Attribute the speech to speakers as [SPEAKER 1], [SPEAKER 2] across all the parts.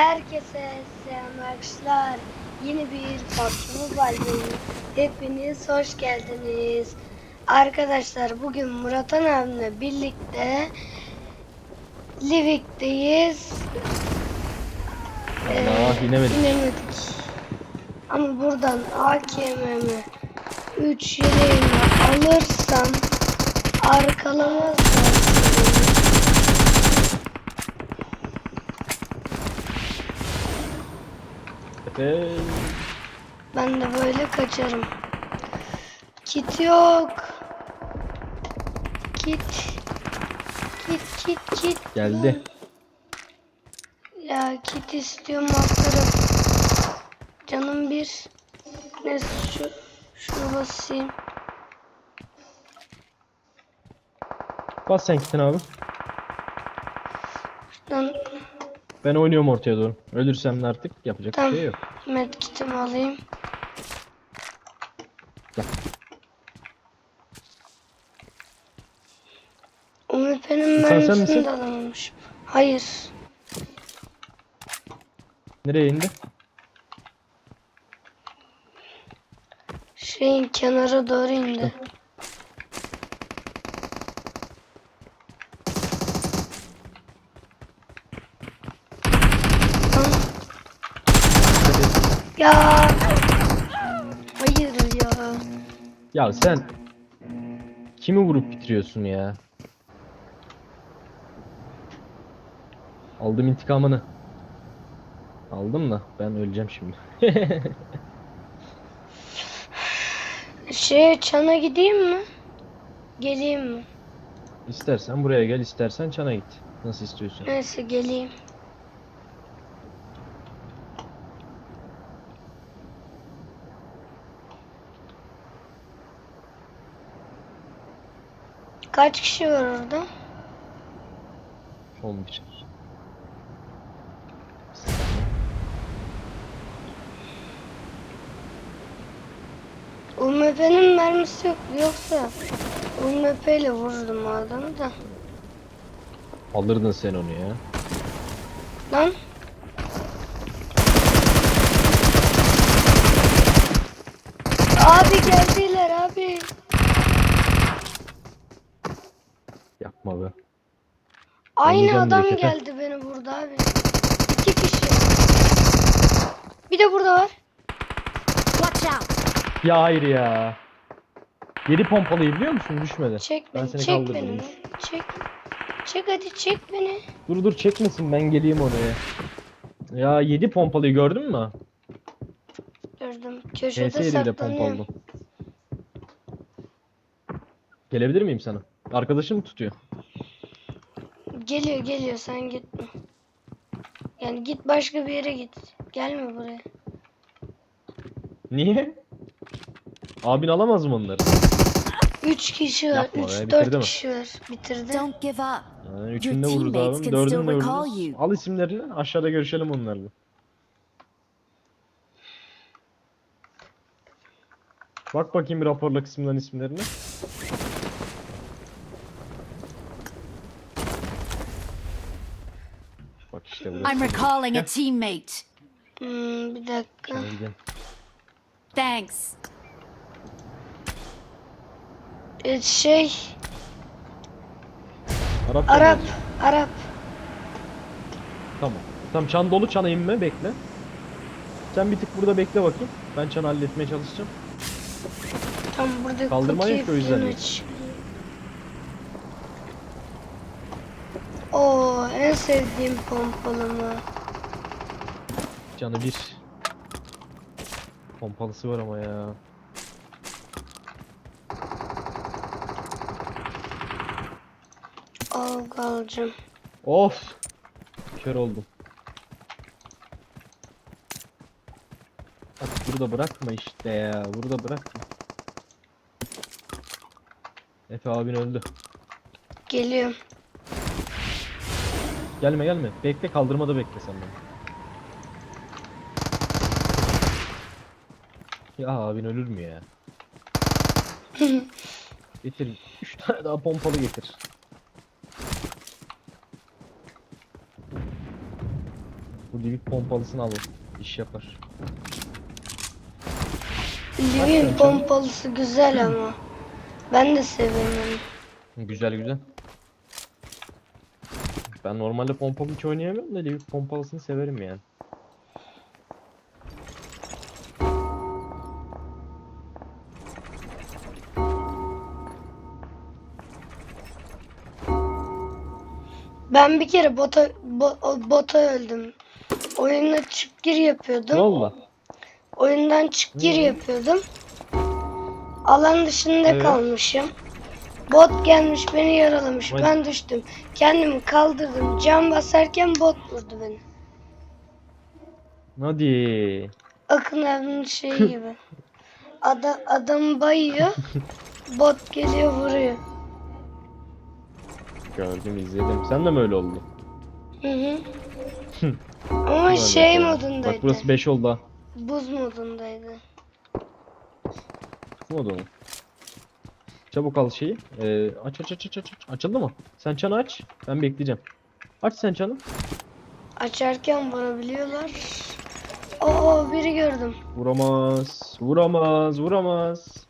[SPEAKER 1] Herkese selam arkadaşlar. Yeni bir PUBG Mobile'dayım. Hepiniz hoş geldiniz. Arkadaşlar bugün Muratan abimle birlikte Livik'teyiz.
[SPEAKER 2] Allah inemedik.
[SPEAKER 1] İnemedik. Ama buradan AKM'mi 3 yeleğimi alırsam arkalamazlar.
[SPEAKER 2] Efe.
[SPEAKER 1] Ben de böyle kaçarım. Kit yok. Kit. Kit kit kit.
[SPEAKER 2] Geldi.
[SPEAKER 1] Ya kit istiyorum atarım. Canım bir. Neyse şu şunu basayım.
[SPEAKER 2] Bas sen kitini abi.
[SPEAKER 1] Şuradan
[SPEAKER 2] Ben oynuyorum ortaya doğru. Ölürsem de artık yapacak
[SPEAKER 1] Tamam.
[SPEAKER 2] bir şey yok.
[SPEAKER 1] medkitimi alayım.
[SPEAKER 2] Sen- sen
[SPEAKER 1] mermisini
[SPEAKER 2] misin?
[SPEAKER 1] de alamamışım. Hayır.
[SPEAKER 2] Nereye indi?
[SPEAKER 1] Şeyin kenara doğru indi. Tamam. Ya. Hayır ya.
[SPEAKER 2] Ya sen kimi vurup bitiriyorsun ya? Aldım intikamını. Aldım da ben öleceğim şimdi.
[SPEAKER 1] Şeye çana gideyim mi? Geleyim mi?
[SPEAKER 2] istersen buraya gel, istersen çana git. Nasıl istiyorsun?
[SPEAKER 1] Neyse geleyim. Kaç kişi var orada?
[SPEAKER 2] 11.
[SPEAKER 1] UMP'nin mermisi yok yoksa UMP ile vururdum o adamı da.
[SPEAKER 2] Alırdın sen onu ya.
[SPEAKER 1] Lan Abi geldiler abi.
[SPEAKER 2] Yapma be.
[SPEAKER 1] Aynı
[SPEAKER 2] Oynayacağım
[SPEAKER 1] adam
[SPEAKER 2] Tepe.
[SPEAKER 1] geldi beni burada abi. İki kişi. Bir de burada var.
[SPEAKER 3] Watch out!
[SPEAKER 2] Ya hayır ya. 7 pompalıyı biliyor musun? Düşmedi.
[SPEAKER 1] Çek
[SPEAKER 2] Ben
[SPEAKER 1] beni,
[SPEAKER 2] seni
[SPEAKER 1] çek
[SPEAKER 2] kaldırdım.
[SPEAKER 1] beni. Çek. Çek hadi çek beni.
[SPEAKER 2] Dur dur çekmesin ben geleyim oraya. Ya 7 pompalıyı gördün mü?
[SPEAKER 1] Gördüm. Köşede
[SPEAKER 2] ile
[SPEAKER 1] saklanıyorum.
[SPEAKER 2] pompalı. Gelebilir miyim sana? Arkadaşım tutuyor?
[SPEAKER 1] Geliyor geliyor sen gitme. Yani git başka bir yere git. Gelme buraya.
[SPEAKER 2] Niye? Abin alamaz mı onları?
[SPEAKER 1] Üç kişi var.
[SPEAKER 2] Yapma be,
[SPEAKER 1] Üç
[SPEAKER 2] bitirdi
[SPEAKER 1] dört
[SPEAKER 2] mi?
[SPEAKER 1] kişi var. Bitirdi.
[SPEAKER 3] Don't give up.
[SPEAKER 2] Ha, üçünü de vururuz
[SPEAKER 3] teammates
[SPEAKER 2] abim.
[SPEAKER 3] can
[SPEAKER 2] Dördünü
[SPEAKER 3] still
[SPEAKER 2] de
[SPEAKER 3] recall
[SPEAKER 2] vururuz.
[SPEAKER 3] you.
[SPEAKER 2] Al isimlerini aşağıda görüşelim onlarla. Bak bakayım bir raporla kısmından isimlerine. İşte burası.
[SPEAKER 3] I'm recalling a teammate.
[SPEAKER 1] Hmm, bir dakika.
[SPEAKER 2] Gidelim.
[SPEAKER 3] Thanks.
[SPEAKER 1] Ee, şey Arap.
[SPEAKER 2] mı yazıyor?
[SPEAKER 1] Arap.
[SPEAKER 2] Tamam. Tamam çan dolu çana inme bekle. Sen bir tık burada bekle bakayım. Ben çanı halletmeye çalışacağım.
[SPEAKER 1] Tam burada
[SPEAKER 2] Kaldırma
[SPEAKER 1] cookie
[SPEAKER 2] yok o yüzden
[SPEAKER 1] falan
[SPEAKER 2] yok.
[SPEAKER 1] aç. Oo en sevdiğim pompalama.
[SPEAKER 2] Canı bir. Pompalısı var ama ya.
[SPEAKER 1] Al kalacağım.
[SPEAKER 2] Of. Kör oldum. Bak burada bırakma işte ya. Burada bırakma. Efe abin öldü.
[SPEAKER 1] Geliyorum.
[SPEAKER 2] Gelme gelme. Bekle kaldırmada bekle sen beni. Ya abin ölür mü ya? Getir. 3 tane daha pompalı getir. Bu divik pompalısını alın. İş yapar.
[SPEAKER 1] Livin pompalısı güzel ama. Ben de severim onu.
[SPEAKER 2] Güzel güzel. Ben normalde pompalı hiç oynayamıyorum da divik pompalısını severim yani.
[SPEAKER 1] Ben bir kere bota, bo- bota öldüm. Oyunda çık gir yapıyordum.
[SPEAKER 2] Valla.
[SPEAKER 1] Oyundan çık gir yapıyordum. Alan dışında
[SPEAKER 2] Evet.
[SPEAKER 1] kalmışım. Bot gelmiş beni yaralamış.
[SPEAKER 2] Vay.
[SPEAKER 1] Ben düştüm. Kendimi kaldırdım. Cam basarken bot vurdu beni.
[SPEAKER 2] Hadi.
[SPEAKER 1] Akın abinin şeyi gibi. Ada, adam bayıyor. bot geliyor vuruyor.
[SPEAKER 2] Gördüm izledim. Sen de mi öyle oldu?
[SPEAKER 1] Hı hı. Ama şey
[SPEAKER 2] be.
[SPEAKER 1] modundaydı.
[SPEAKER 2] Bak burası 5 oldu ha.
[SPEAKER 1] Buz modundaydı.
[SPEAKER 2] Modu mu? Çabuk al şeyi. Ee, aç aç aç aç aç. Açıldı mı? Sen çanı aç. Ben bekleyeceğim. Aç sen çanı.
[SPEAKER 1] Açarken vurabiliyorlar. Oo biri gördüm.
[SPEAKER 2] Vuramaz. Vuramaz. Vuramaz.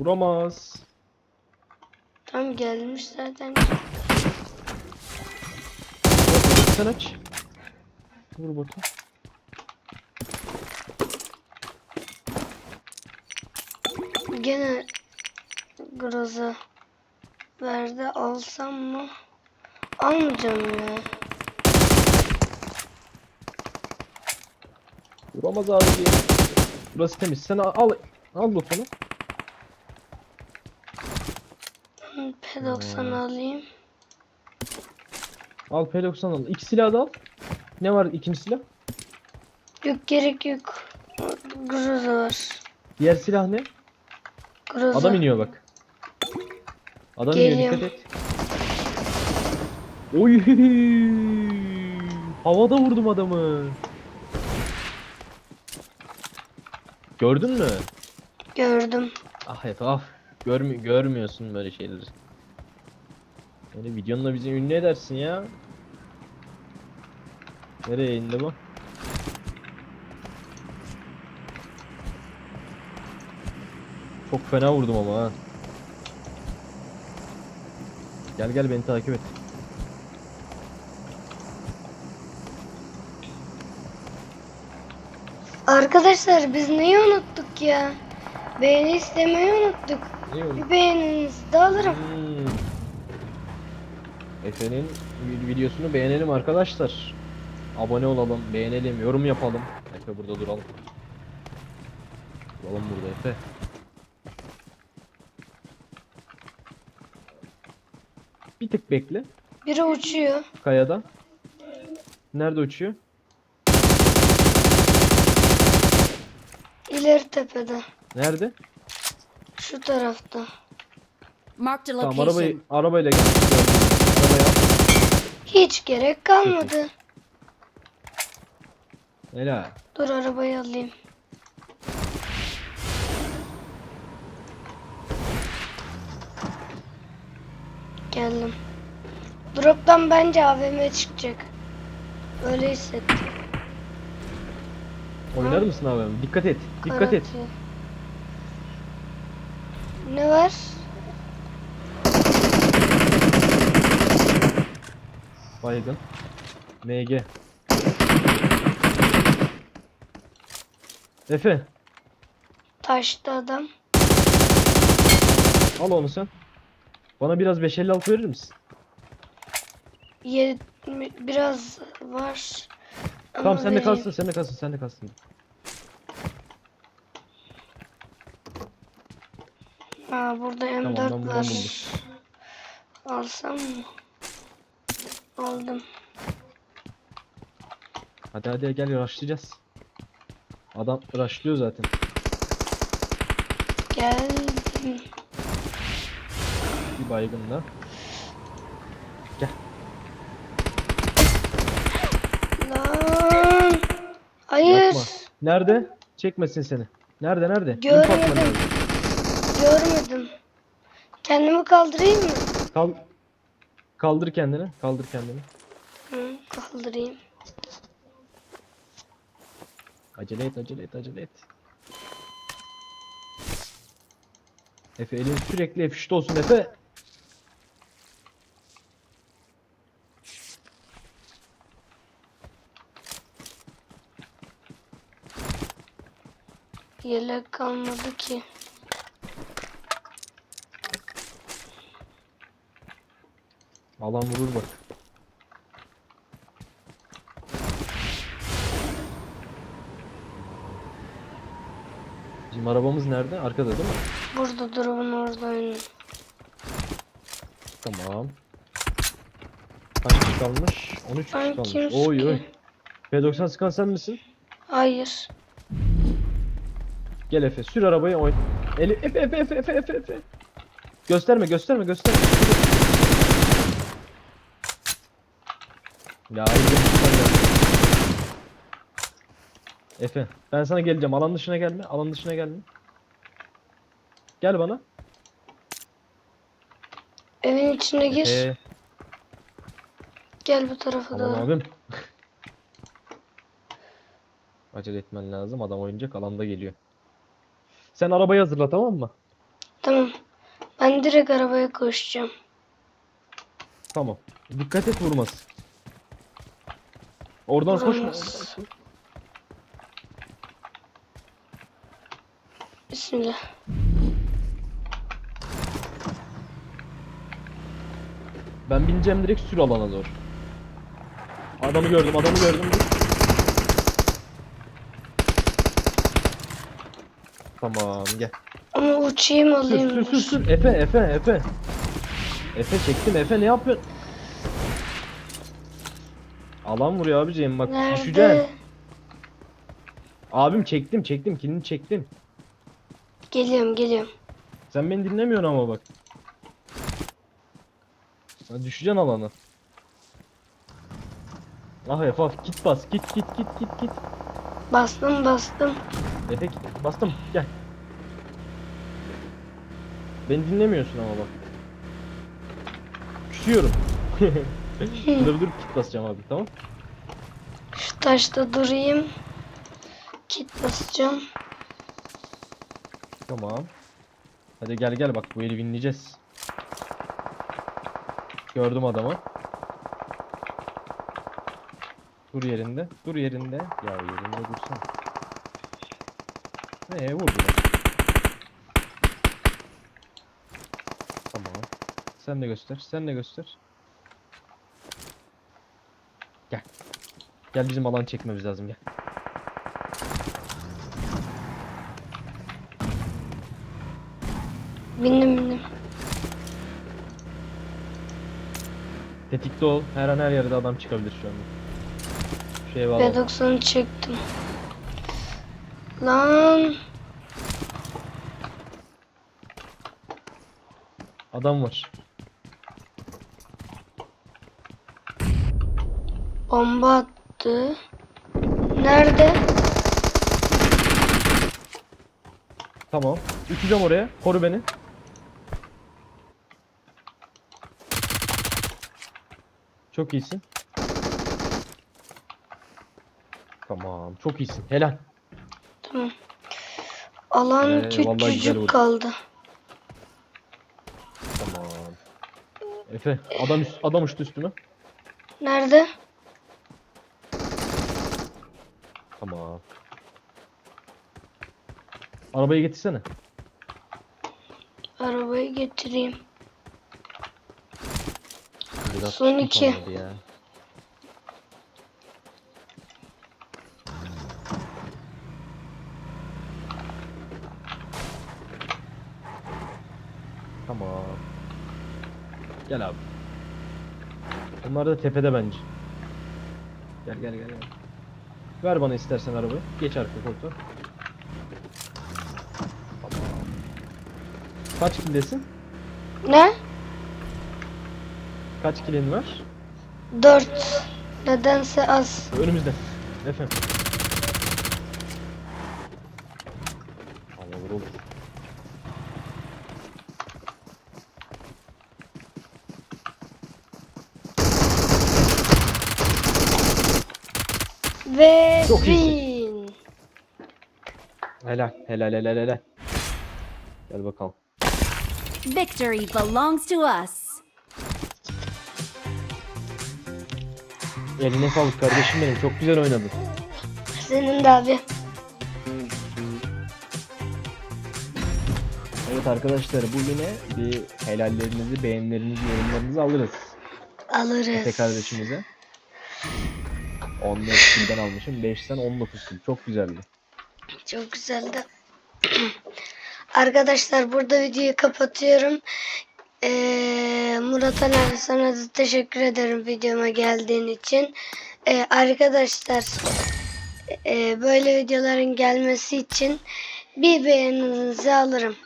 [SPEAKER 2] Vuramaz.
[SPEAKER 1] Tam gelmiş zaten.
[SPEAKER 2] Sen aç. Vur bakayım.
[SPEAKER 1] Gene Groza verdi alsam mı? Almayacağım ya.
[SPEAKER 2] Vuramaz abi. Burası temiz. Sen al al, al lotunu.
[SPEAKER 1] Hı, P90 alayım.
[SPEAKER 2] Al P90 al. İki silah da al. Ne var ikinci silah?
[SPEAKER 1] Yok gerek yok. Groza var.
[SPEAKER 2] Diğer silah ne?
[SPEAKER 1] Groza.
[SPEAKER 2] Adam iniyor bak. Adam iniyor
[SPEAKER 1] Geliyorum.
[SPEAKER 2] dikkat et. Oy! Havada vurdum adamı. Gördün mü?
[SPEAKER 1] Gördüm.
[SPEAKER 2] Ah Efe ah. Görmü görmüyorsun böyle şeyleri. Böyle videonla bizi ünlü edersin ya. Nereye indi bu? Çok fena vurdum ama ha. Gel gel beni takip et.
[SPEAKER 1] Arkadaşlar biz neyi unuttuk ya? Beğeni istemeyi unuttuk. Bir beğeninizi de alırım.
[SPEAKER 2] Hmm. Efe'nin vi- videosunu beğenelim arkadaşlar. Abone olalım, beğenelim, yorum yapalım. Efe burada duralım. Duralım burada Efe. Bir tık bekle.
[SPEAKER 1] Biri uçuyor.
[SPEAKER 2] Kayada. Nerede uçuyor?
[SPEAKER 1] İleri tepede.
[SPEAKER 2] Nerede?
[SPEAKER 1] Şu tarafta.
[SPEAKER 3] Marked a
[SPEAKER 2] Tamam
[SPEAKER 3] location.
[SPEAKER 2] arabayı arabayla gel. Arabaya al.
[SPEAKER 1] Hiç gerek kalmadı.
[SPEAKER 2] Helal.
[SPEAKER 1] Dur arabayı alayım. Geldim. Drop'tan bence AVM çıkacak. Öyle hissettim.
[SPEAKER 2] Oynar mısın abi? Dikkat et. Dikkat et.
[SPEAKER 1] Garanti. Ne var?
[SPEAKER 2] Baygın. MG. Efe,
[SPEAKER 1] Taşta adam.
[SPEAKER 2] al onu sen. Bana biraz 556 verir misin?
[SPEAKER 1] Yetmi, biraz var. Ama
[SPEAKER 2] Tamam sen de kalsın, sen de kalsın, sen de kalsın.
[SPEAKER 1] Ha burada M4
[SPEAKER 2] Tamam,
[SPEAKER 1] var. Alsam mı? Aldım.
[SPEAKER 2] Hadi hadi gel rushlayacağız. Adam rushlıyor zaten.
[SPEAKER 1] Geldim.
[SPEAKER 2] Bir baygın da. Gel.
[SPEAKER 1] Lan. Hayır.
[SPEAKER 2] Yapma. Nerede? Çekmesin seni. Nerede nerede?
[SPEAKER 1] Görmedim. Görmedim. Kendimi kaldırayım mı?
[SPEAKER 2] Kal Kaldır kendini. Kaldır kendini.
[SPEAKER 1] kaldırayım.
[SPEAKER 2] Acele et, acele et, acele et. Efe elin sürekli F3'te olsun Efe.
[SPEAKER 1] Yelek kalmadı ki.
[SPEAKER 2] Alan vurur bak. Bizim arabamız nerede? Arkada değil mi?
[SPEAKER 1] Burada drop'un orada oynuyor.
[SPEAKER 2] Tamam. Kaç kişi kalmış? 13 kişi
[SPEAKER 1] Ben
[SPEAKER 2] kalmış.
[SPEAKER 1] kim
[SPEAKER 2] Oy oy.
[SPEAKER 1] sıkıyor?
[SPEAKER 2] P90 sıkan sen misin?
[SPEAKER 1] Hayır.
[SPEAKER 2] Gel Efe sür arabayı oyn. Eli Efe Efe Efe Efe Efe Efe. Gösterme gösterme gösterme. Ya gösterme. Efe ben sana geleceğim alan dışına gelme alan dışına gelme. Gel bana.
[SPEAKER 1] Evin içine gir.
[SPEAKER 2] Efe
[SPEAKER 1] Gel bu tarafa
[SPEAKER 2] tamam
[SPEAKER 1] doğru.
[SPEAKER 2] abim. Acele etmen lazım adam oynayacak alanda geliyor. Sen arabayı hazırla tamam mı?
[SPEAKER 1] Tamam. Ben direkt arabaya koşacağım.
[SPEAKER 2] Tamam. Dikkat et vurmaz. Oradan koşma.
[SPEAKER 1] Vurmaz. Bismillah.
[SPEAKER 2] Ben bineceğim direkt sür alana doğru. Adamı gördüm, adamı gördüm. Dur. Tamam gel.
[SPEAKER 1] Ama uçayım alayım.
[SPEAKER 2] sür sür sür. Efe Efe Efe. Efe çektim Efe ne yapıyorsun? Alan vuruyor abiciğim bak düşeceksin.
[SPEAKER 1] Nerede?
[SPEAKER 2] Abim çektim çektim kilini çektim.
[SPEAKER 1] Geliyorum geliyorum.
[SPEAKER 2] Sen beni dinlemiyorsun ama bak. Sen düşeceksin alana. Ah Efe git bas git git git git git.
[SPEAKER 1] Bastım bastım.
[SPEAKER 2] Efe bastım gel. Beni dinlemiyorsun ama bak. Küsüyorum. dur dur kit basacağım abi tamam.
[SPEAKER 1] Şu taşta durayım. Kit basacağım.
[SPEAKER 2] Tamam. Hadi gel gel bak bu eli winleyeceğiz. Gördüm adamı. Dur yerinde. Dur yerinde. Ya yerinde dursana. Ee vurdular. Tamam. Sen de göster. Sen de göster. Gel. Gel bizim alan çekmemiz lazım gel.
[SPEAKER 1] Bindim bindim.
[SPEAKER 2] Tetikte ol. Her an her yerde adam çıkabilir şu anda. Şu ev alalım.
[SPEAKER 1] B90'ı çektim. Lan.
[SPEAKER 2] Adam var.
[SPEAKER 1] Bomba attı. Nerede?
[SPEAKER 2] Tamam. Uçacağım oraya. Koru beni. Çok iyisin. Tamam. Çok iyisin. Helal.
[SPEAKER 1] Tamam. Alan
[SPEAKER 2] Ee,
[SPEAKER 1] küçücük kaldı.
[SPEAKER 2] Tamam. Efe adam üst, adam uçtu üstüme.
[SPEAKER 1] Nerede?
[SPEAKER 2] Tamam. Arabayı getirsene.
[SPEAKER 1] Arabayı getireyim.
[SPEAKER 2] Biraz
[SPEAKER 1] Son iki.
[SPEAKER 2] Ya. Tamam. Gel abi. Onlar da tepede bence. Gel gel gel gel. Ver bana istersen arabayı. Geç arka koltuğa. Kaç kildesin?
[SPEAKER 1] Ne?
[SPEAKER 2] Kaç kilin var?
[SPEAKER 1] Dört. Nedense az.
[SPEAKER 2] Önümüzde. Efendim.
[SPEAKER 1] Ve
[SPEAKER 2] Çok
[SPEAKER 1] win.
[SPEAKER 2] Helal helal helal helal. Gel bakalım.
[SPEAKER 3] Victory belongs to us.
[SPEAKER 2] Eline sağlık kardeşim benim. Çok güzel oynadın.
[SPEAKER 1] Senin de abi.
[SPEAKER 2] Evet arkadaşlar bu yine bir helallerinizi, beğenilerinizi, yorumlarınızı alırız.
[SPEAKER 1] Alırız.
[SPEAKER 2] Efe kardeşimize. 14 kilden almışım. 5'ten 19 kil. Çok güzeldi.
[SPEAKER 1] Çok güzeldi. Arkadaşlar burada videoyu kapatıyorum. Ee, Murat Ali sana da teşekkür ederim videoma geldiğin için. Ee, arkadaşlar e, böyle videoların gelmesi için bir beğeninizi alırım.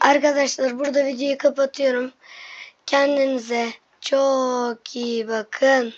[SPEAKER 1] Arkadaşlar burada videoyu kapatıyorum. Kendinize çok iyi bakın.